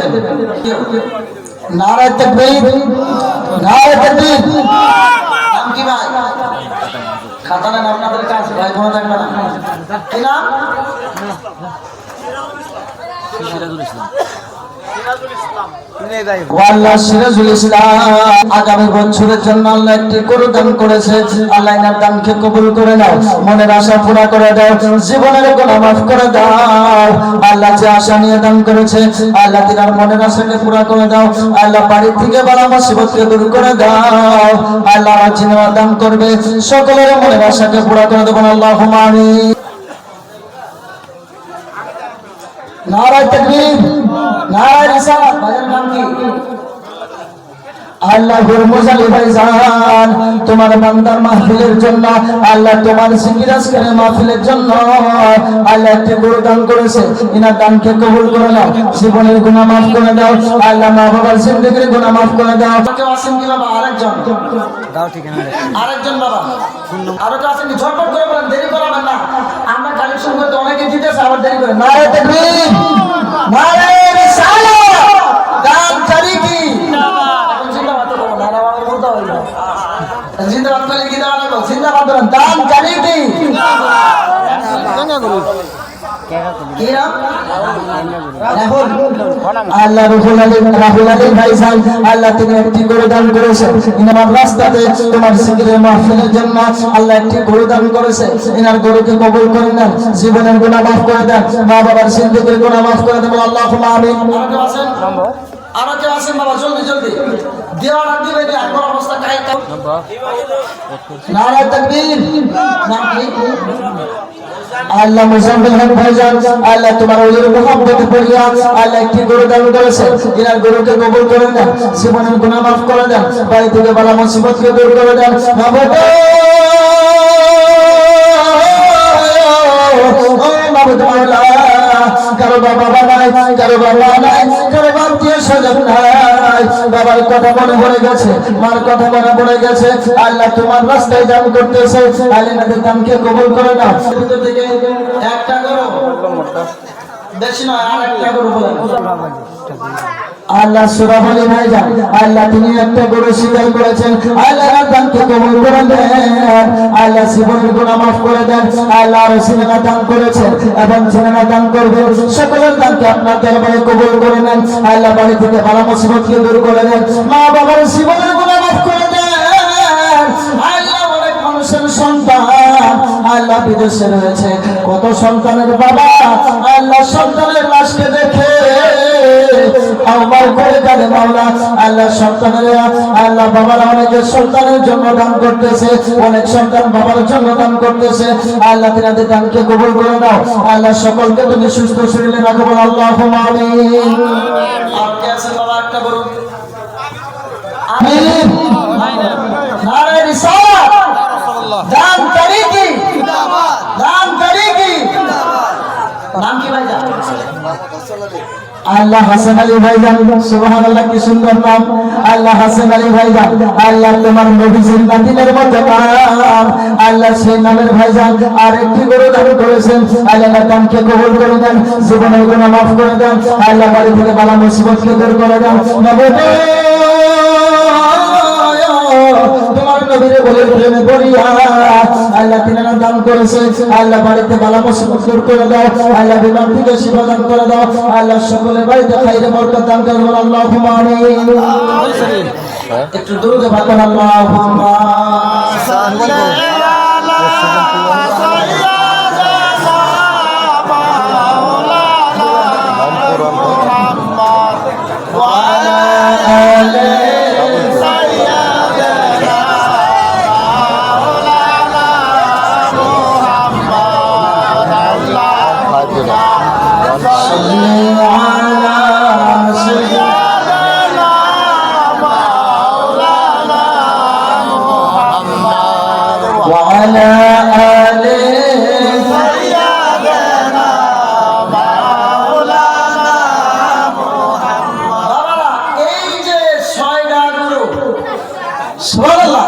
দেবেন নারায় তকবীর নারায় তকবীর। নাম কি ভাই? খাতানে নাম আপনাদের কাছে ভাই কোনো থাকবে না। কি নাম? আল্লাহ সিরাজুল ইসলাম আগামী বছরের জন্য আল্লাহ একটি গরু দান করেছে। আল্লাহ এনার দানকে কবুল করে নাও। মনের আশা পুরা করে দাও। জীবনের গুণা মাফ করে দাও। আল্লাহ যে আশা নিয়ে দান করেছে আল্লাহ তিনার মনের আশাকে পুরা করে দাও। আল্লাহ বাড়ি থেকে বালা মুসিবতকে দূর করে দাও। আল্লাহ আমার দান করবে। সকলের মনের আশাকে পুরা করে দেবেন। আল্লাহ আমিন। নারায় তকবীর। নারায় রিসালাত ভাইয়ের নাম কি? আল্লাহ গুরমুজালি ভাইজান তোমার বান্দার মাহফিলের জন্য আল্লাহ তোমার সিঙ্গিরাজকের মাহফিলের জন্য আল্লাহ একটি গরু দান করেছে। ইনার দানকে কবুল করে নাও জীবনের গুনাহ মাফ করে দাও আল্লাহ মা বাবার জিন্দেগির গুনাহ মাফ করে দাও। কেউ আছেন কি বাবা? আরেকজন। দাও ঠিকানা আরেকজন বাবা। আরও তো আছেন কি? ঝটপট করে বলেন দেরি করাবেন না। আমরা কালেকশন করতে অনেকে দিতেছে আবার দেরি করে। নারে তাকবীর! নারে রিসালাত দান জারি কি এখন জিন্দাবাদ তো বলো, নারা বাবার বলতে হবে না। জিন্দাবাদ করলে কি দেওয়া লাগবে জিন্দাবাদ বলেন দান জারি কি কি নাম? রাহুল। আল্লাহ রুহুল আলীম রাহুল আলীম ভাইজান আল্লাহ তিনি একটি গরু দান করেছে। ইনামার রাস্তাতে তোমার সিকিরের মাহফিলের জন্য আল্লাহ একটি গরু দান করেছে। ইনার গরুকে কবুল করে নেন, জীবনের গুনাহ মাফ করে দেন, মা বাবার সিন্দিকের গুনাহ মাফ করে দেন। আল্লাহ আমিন। আরও কেউ আছেন? বাবা, জলদি জলদি। দেওয়ার আগে দিবে না একবার অবস্থা কাই নারায় তাকবীর। আল্লাহ মুজাম্মিল হক ভাইজান আল্লাহ তোমার ওলির মোহাম্মতে পড়িয়া আল্লাহ একটি গরু দান করেছে ইনার গরুকে কবুল করে দেন জীবনের গুনাহ মাফ করে দেন বাড়ি থেকে বালা মুসিবতকে দূর করে দেন। মাবুদ কারও বাবা নাই কারও বাবা নাই কারও আত্মীয় স্বজন নাই। বাবার কথা মনে পড়ে গেছে, মার কথা মনে পড়ে গেছে। আল্লাহ তোমার রাস্তায় দান করতেছে, আল্লাহ নাদের দানকে কবুল করে না ভিতর থেকে একটা করো বেশি নয় আর একটা করো আল্লাহ সুরাব আলী ভাইজান আল্লাহ তিনি একটা গরু স্বীকার করেছেন, আল্লাহ দানকে কবুল করে দেন, আল্লাহ গুণা মাফ করে দেন, আল্লাহ সিনেমা দান করেছেন, এবং সিনেমা দান করবে সকলের দানকে আপনার দরবারে কবুল করে নেন, আল্লাহ বাড়ি থেকে ভালো মুসিবতকে দূর করে দেন মা বাবার জীবনের গুণা মাফ করে দেন সন্তান, আল্লাহ বিদেশে রয়েছে, কত সন্তানের বাবা, আল্লাহ সন্তানের লাশকে দেখে আমার করে জানে মাওলা, আল্লাহ সন্তানের আল্লাহ বাবারা অনেকের সন্তানের জন্য দান করতেছে, অনেক সন্তান বাবার জন্য দান করতেছে। আল্লাহ তিনাদের দানকে কবুল করে দাও আল্লাহ সকলকে তুমি সুস্থ শরীরে রাখো বলো আল্লাহ দান নাম কি? ভাই আল্লাহ হাসান আলী ভাইজান, সুবহানাল্লাহ, কি সুন্দর নাম। আল্লাহ হাসান আলী ভাইজান, আল্লাহ তোমার নবীজির নাতিনের মতো নাম আল্লাহ সেই নামের ভাইজান আর একটি গরু দান করেছেন। আল্লাহ দানকে কবুল করে দেন জীবনের গুনাহ মাফ করে দেন। আল্লাহ বাড়ি থেকে বালা মুসিবতকে দূর করে দেন। নবী নবীরে বলে প্রেমে পড়িয়া আল্লাহ তিনারা দান করেছে। আল্লাহ বাড়িতে বালা মুসিবত করে দাও। আল্লাহ বিমান থেকে শিবা করে দাও। আল্লাহ সকলের বাড়িতে খাইরে বরকত দান করে দাও আল্লাহ একটু দূরে ভাবেন আল্লাহ সুবহানাল্লাহ।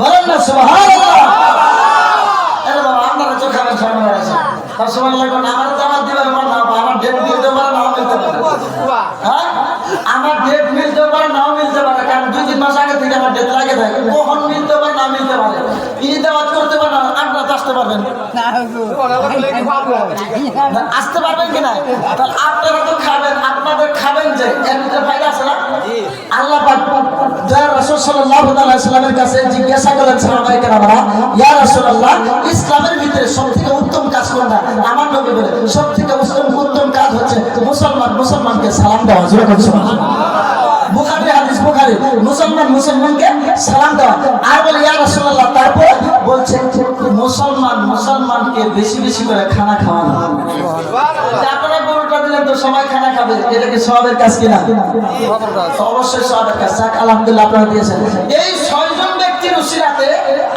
বলেন না সুবহানাল্লাহ। আরে বাবা, আপনারা চোখে আমার ছয় আছে। আমার ডেট মিলতে পারে নাও মিলতে পারে হ্যাঁ আমার ডেট মিলতে পারে নাও মিলতে পারে কারণ দুই তিন মাস আগে থেকে আমার ডেট লাগে থাকে কখন মিলতে পারে না মিলতে পারে ঈদে বাদ করতে পারে না আট রাত আসতে পারবেন না, আসতে পারবেন কিনা তাহলে আপনারা তো খাবেন আপনাদের খাবেন যে এর ভিতরে ফায়দা আছে না? আল্লাহ পাক যারা রাসূল সাল্লাল্লাহু আলাইহি সাল্লামের কাছে জিজ্ঞাসা করলেন সাহাবায়ে কেরামরা ইয়া রাসূলুল্লাহ ইসলামের ভিতরে সবথেকে উত্তম কাজ কোনটা? আমার নবী বলে সবথেকে উত্তম উত্তম কাজ হচ্ছে মুসলমান মুসলমানকে সালাম দেওয়া। জোরে করে সুবহানাল্লাহ। হাদিস বুখারী মুসলমান মুসলমানকে সালাম দেওয়া। আর বলে মুসলমান মুসলমানকে বেশি বেশি করে খানা খাওয়ানো তা আপনারা গরুটা দিলেন তো সবাই খানা খাবে এটা কি সবের কাজ কিনা? অবশ্যই সবের কাজ। যাক আলহামদুলিল্লাহ আপনারা দিয়েছেন। এই ছয়জন ব্যক্তির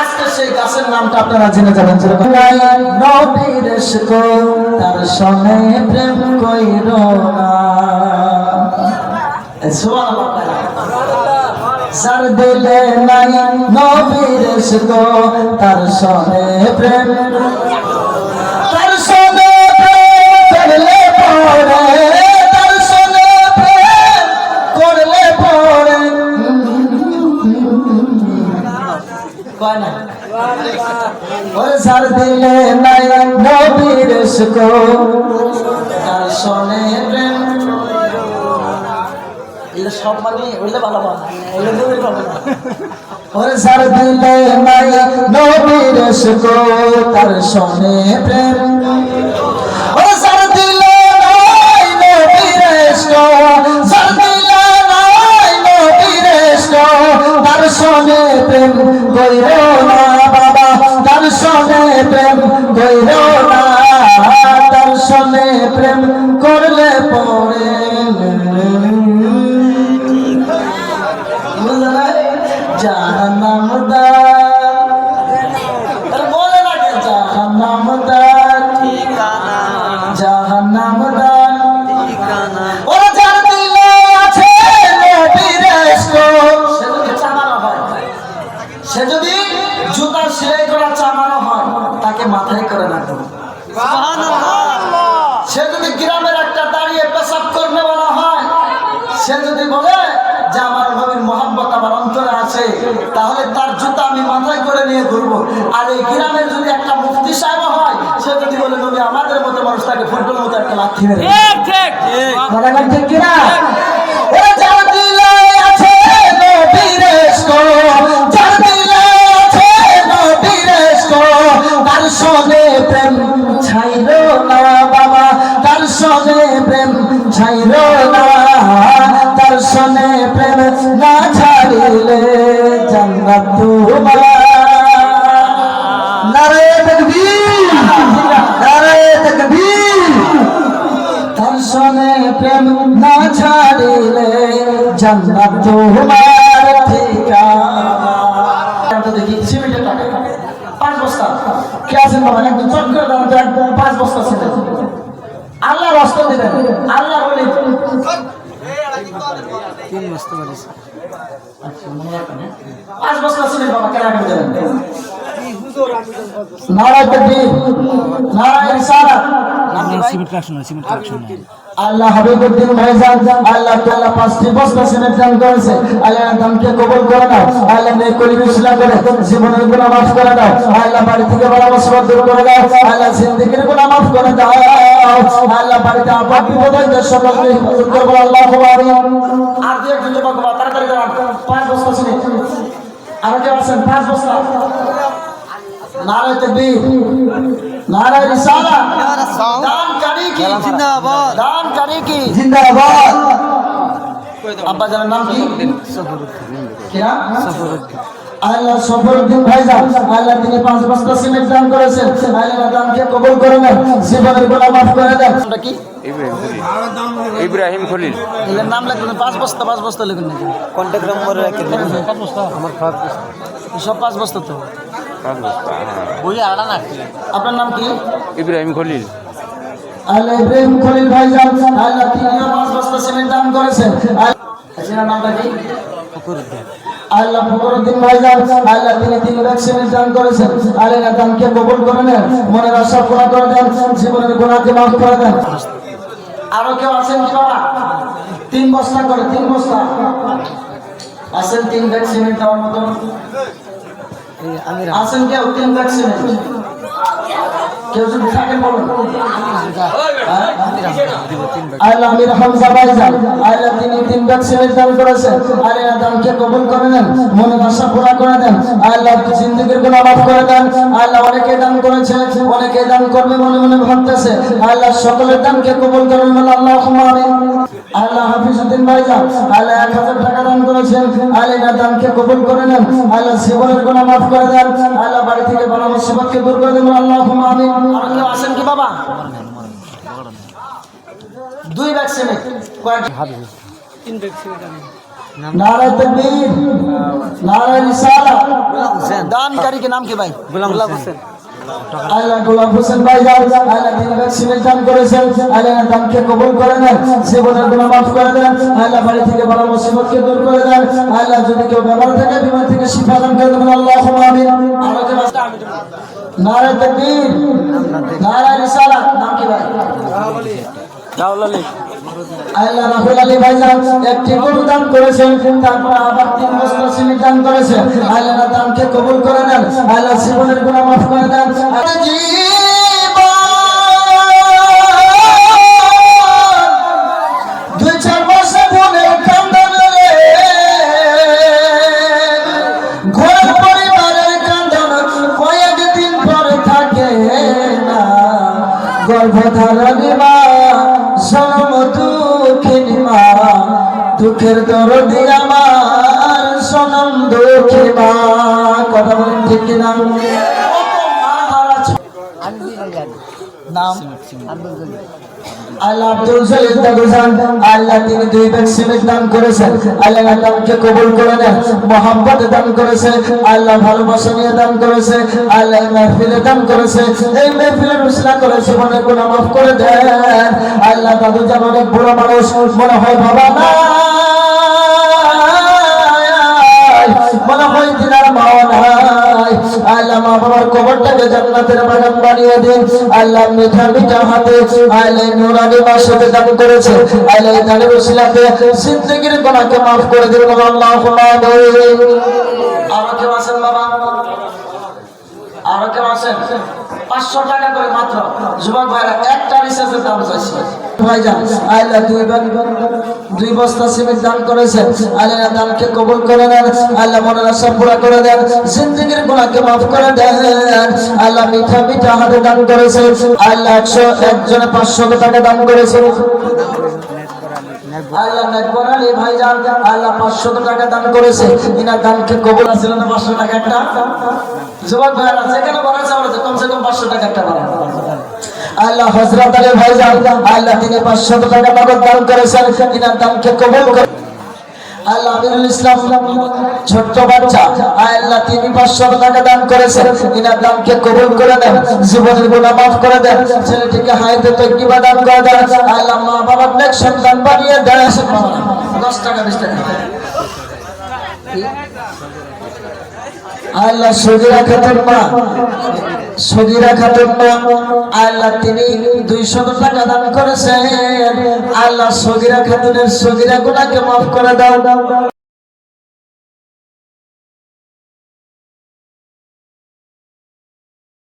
আজকে সেই গাছের নামটা আপনারা জেনে যাবেন। তার সনে প্রেম কইর না। সুবহানাল্লাহ। যার দিলে নাই নবীর ইশকো তার সনে প্রেম। তার সনে প্রেম করলে পড়ে তার সনে প্রেম করলে পড়ে কয় না? ওরে যার দিলে নাই নবীর ইশকো তার সনে প্রেম সব মানে ওইটা ভালো পাবো ওইটা দূরে পাবো না ওরে সার দিলে নাই নবীর ইশকো তার সনে প্রেম। ওরে সার দিলে নাই নবীর ইশকো সার দিলে নাই নবীর ইশকো তার সনে প্রেম। কইরো না বাবা, তার সনে প্রেম। কইরো সে যদি জুতার সেলাই করা চামানো হয় তাকে মাথায় করে না সে যদি গ্রামের একটা দাঁড়িয়ে পেশাব করবে বলা হয় সে যদি বলে যে আমার নবীর মোহাম্মত আমার অন্তরে আছে তাহলে তার জুতা আমি মাথায় করে নিয়ে ঘুরবো। আর এই গ্রামের যদি একটা মুফতি সাহেব হয় সে যদি বলে নবী আমাদের মতো মানুষ তাকে ফুটবল মতো একটা লাথি মেরে ঠিক কিনা? তার প্রেম না ছাড়িলে জান্নাত তোমার ঠিকানা। দেখি সিমেন্টের টাকা পাঁচ বস্তা। কে আছেন বাবা? একদম চট করে দাও পাঁচ বস্তা সিমেন্ট আল্লাহ রস্ত দেবেন। আল্লাহ বলি। তিন বস্তু পারিস পাঁচ বস্তা সিমেন্ট বাবা কেনা করে দেবেন? নারায় নারায় রিসালাত। আল্লাহ হাবিবুদ্দিন ভাইজান আল্লাহ তাআলা পাঁচটি বস্তা সিমেন্ট দান করেছে। আল্লাহ দামকে কবুল করে নাও। আল্লাহ নেক কলিম ইসলাম করে জীবনের গুনাহ মাফ করে দাও। আল্লাহ বাড়ি থেকে বড় মুসিবত দূর করে দাও। আল্লাহ জিন্দেগির গুনাহ মাফ করে দাও। আল্লাহ বাড়িতে আপদ বিপদ হইতে সকলকে হেফাজত করব। আল্লাহ আমিন আর দুই একজন যুবক তাড়াতাড়ি দাঁড়ান। পাঁচ বস্তা সিমেন্ট। আর কেউ আছেন? পাঁচ বস্তা। নারায় তকবীর নারায় রিসালাত দান কারি কি? জিন্দাবাদ। দান কারি কি? জিন্দাবাদ। আব্বা জানার নাম কি? কিরা? আল্লাহ সফরউদ্দিন ভাইজান আল্লাহ তিনি পাঁচ বস্তা সিমেন্ট দান করেছেন। আল্লাহ দানকে কবুল করে নেন জীবনের গুনাহ মাফ করে দেন। কি? ইব্রাহিম খলিল। এর নাম লিখুন পাঁচ বস্তা পাঁচ বস্তা লিখুন নাকি? কন্ট্যাক্ট নম্বর রেখে পাঁচ বস্তা। আমার পাঁচ বস্তা। সব পাঁচ বস্তা তো। না আপনার নাম কি? ইব্রাহিম খলিল। ইব্রাহিম খলিল তিনিও পাঁচ বস্তা সিমেন্ট দান করেছেন। আল্লাহ নামটা কি? আল্লাহ ফকরুদ্দিন ভাইজান আল্লাহ তিনি তিন লাখ সিমেন্ট দান করেছেন। আল্লাহ দানকে কবুল করে নেন মনের আশা করে দেন জীবনের গুণাকে মাফ করে দেন। আরও কেউ আছেন কি বাবা? তিন বস্তা করে তিন বস্তা। আছেন তিন ব্যাগ সিমেন্ট দেওয়ার মতো আমি আছেন কেউ তিন সিমেন্ট অনেকে দান করবে মনে মনে ভাবতেছে। আল্লাহ সকলের দানকে কবুল করেন বলে আল্লাহ আমিন। আল্লাহ হাফিজউদ্দিন ভাইজান আল্লাহ এক হাজার টাকা দান করেছেন। আল্লাহ দানকে কবুল করে নেন। আল্লাহ জীবনের গুনাহ মাফ করে দেন। আল্লাহ বাড়ি থেকে বড় মুসিবতকে দূর করে দেন আল্লাহ আমিন। আরও কেউ আসেন কি বাবা? দুই ভ্যাকসিনে আল্লাহ করে নেন। জীবনের গুণা মাফ করে দেন। আল্লাহ বাড়ি থেকে বড় মুসিবতকে দূর করে দেন। আল্লাহ যদি কেউ ব্যবহার থাকে বিমান থেকে শিক্ষা দান করে দেবেন। আল্লাহ আমিন নারায় তকবীর নারায় রিসালাত নাম কি ভাই? রাহুল আলী। আল্লাহ রাহুল আলী ভাই একটি গরু দান করেছেন তারপর আবার তিন বস্তা সিমেন্ট দান করেছেন। আল্লাহ দানকে কবুল করে দেন আল্লাহ জীবনের গুণা মাফ করে দেন। গর্ভধারণী মা জন্ম দুঃখিনী মা দুঃখের দরদি আমার সনম দুঃখী মা। কথা বলেন ঠিক কিনা? নাম আল্লাহ আল্লাহ তিনি দুই ব্যাগ করে নেন মোহাম্মদ দান আল্লাহ ভালোবাসা নিয়ে দান করেছে আল্লাহ মাহফিলে দান করেছে এই মাহফিলের করে করে দেন। আল্লাহ দাদুজান অনেক বড় মানুষ মনে হয়, বাবা, না মনে হয় তিনার নাই আল্লাহ মা বাবার কবরটাকে জান্নাতের বাগান বানিয়ে দিন। আল্লাহ মিঠা মিঠা হাতে আল্লাহ নুরানি সাথে দান করেছে। আল্লাহ উসিলাতে জিন্দগির গুনাহকে মাফ করে দিন আমিন আর কেউ আছেন বাবা? কেউ আছেন? পাঁচশো টাকা করে মাত্র। যুবক ভাইরা, একটা রিসার্চের দাম চাইছে। ভাইজান টাকা দান করেছে আল্লাহ নেকবর আলী পাঁচশো টাকা দান করেছে কবুল আছে না পাঁচশো টাকা একটা? যুবক কমসে কম পাঁচশো টাকা একটা বানাবো আল্লাহ হজরত আলী ভাইজান আল্লাহ তিনি পাঁচশো টাকা নগদ দান করেছেন, ইনার তিনি দান করেছেন দানকে কবুল করে আল্লাহ সজিরা খাতুন আল্লাহ তিনি দুইশো টাকা দান করেছেন। আল্লাহ সজিরা খাতুনের সগিরা গুলাকে মাফ করে দাও।